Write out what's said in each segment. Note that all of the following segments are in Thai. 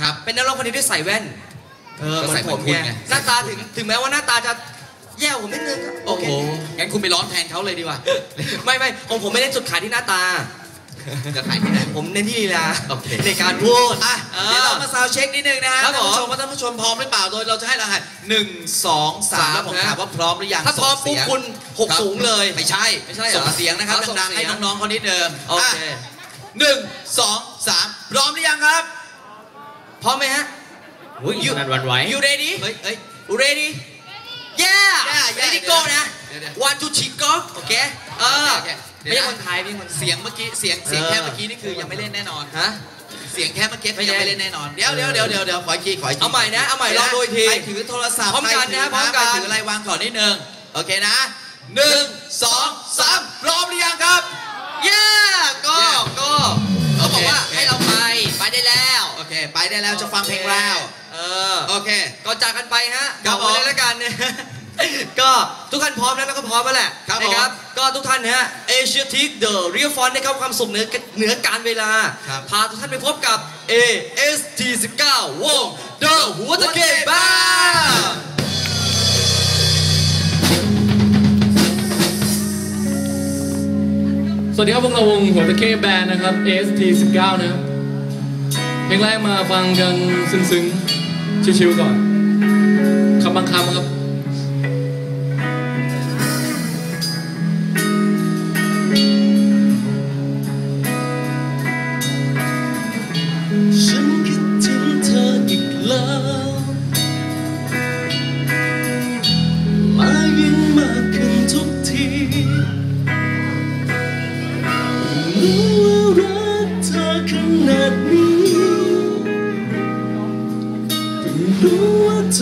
ครับ เป็นนักร้องคนนี้ที่ใส่แว่น เออก็เหมือใส่นเหผมือมนคุณไงไงหน้าตาถึงถึงแม้ว่าหน้าตาจะแย่กว่าผมนิดนึงครับโอโอ้เคโหงั้นคุณไปร้อนแทนเขาเลยดีกว่า ไม่ไม่ของผมไม่ได้จุดขายที่หน้าตาจะขายที่ไหนผมเน้นที่ลีลาโอเคในการพูดอะเออเดี๋ยวเรามาซาวด์เช็คนิดนึงนะฮะครับท่านผู้ผมชมว่าท่านผู้ชมพร้อมหรือเปล่าโดยเราจะให้รหัสหนึ่งสองสามแล้วผมนะถามว่าพร้อมหรือยังถ้าพร้อมส่งปุ๊บเสียงคุณหกครับสูงเลยไม่ใช่ไม่ใช่เหรอส่งเสียงนะครับอ๋อส่งดังๆเสียงให้น้องๆเขานิดเดิมโอเคหนึ่งสองสามพร้อมหรือยังครับ พร้อมไหมฮะอุ้ยขนาดหวันไหว you ready เฮ้ยเฮ้ย ready yeah Yeah, yeah, ready เดี๋ยว go นะเดี๋ยวเดี๋ยว one two three go โอเคเออโอเคเดี๋ยวไม่ใช่นะคนไทยไม่ใช่คนไทยเสียงเมื่อกี้เสียงเสียงเออแค่เมื่อกี้นี่คือยังไม่เล่นแน่นอนฮะเสียงแค่เมื่อกี้ไม่ยังใช่ไม่เล่นแน่นอน เดี๋ยวเดี๋ยวเดี๋ยวเดี๋ยวเดี๋ยวขออีกทีขออีกทีเอาใหม่นะ เอาใหม่ลองดูอีกทีใครถือโทรศัพท์พร้อมกันนะใคถืพร้อมกันใคถืออะไรวางก่อนนิดนึง โอเคนะหนึ่งสองสามพร้อม ไปได้แล้วจะฟังเพลงแล้ว เออโอเคก่อนจากกันไปฮะครับอกไว้เลยแล้วกันก็ทุกท่านพร้อมแล้วแล้วก็พร้อมแล้วแหละครับนะครับ ก็ทุกท่านนะฮะเอเชียทิกเดอะเรียฟอนได้เข้าความสุขเหนือเหนือการเวลาครับพาทุกท่านไปพบกับ AST19 วง The หัวตะเกียบบ้าสวัสดีครับพวกเราวงหัวตะเข้แบนด์นะครับ AST 19 นะครับ เพลงแรกมาฟังกันซึ้งๆ ชิวๆก่อนคำบางคำครับ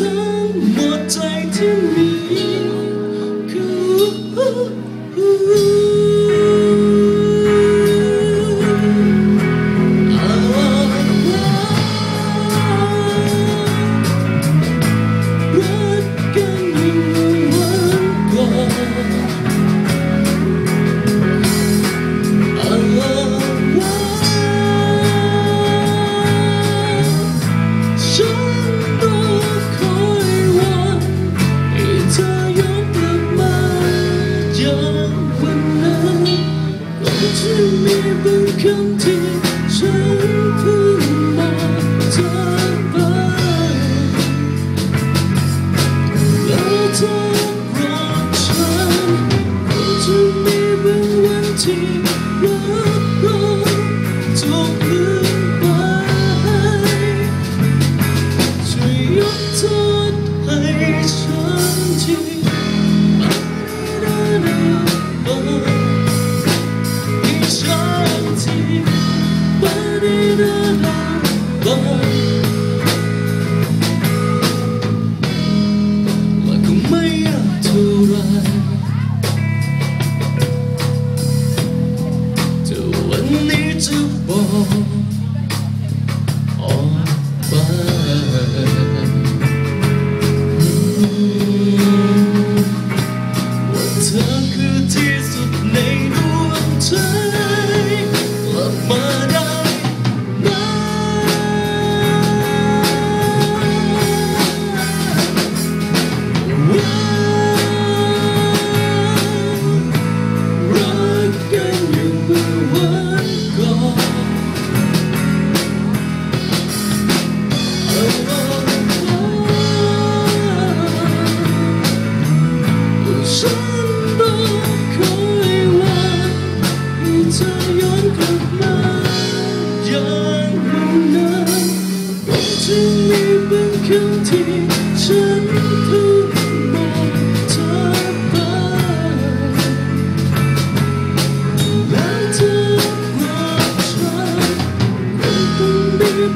ว่ ให้ฉันที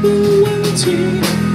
不忘记。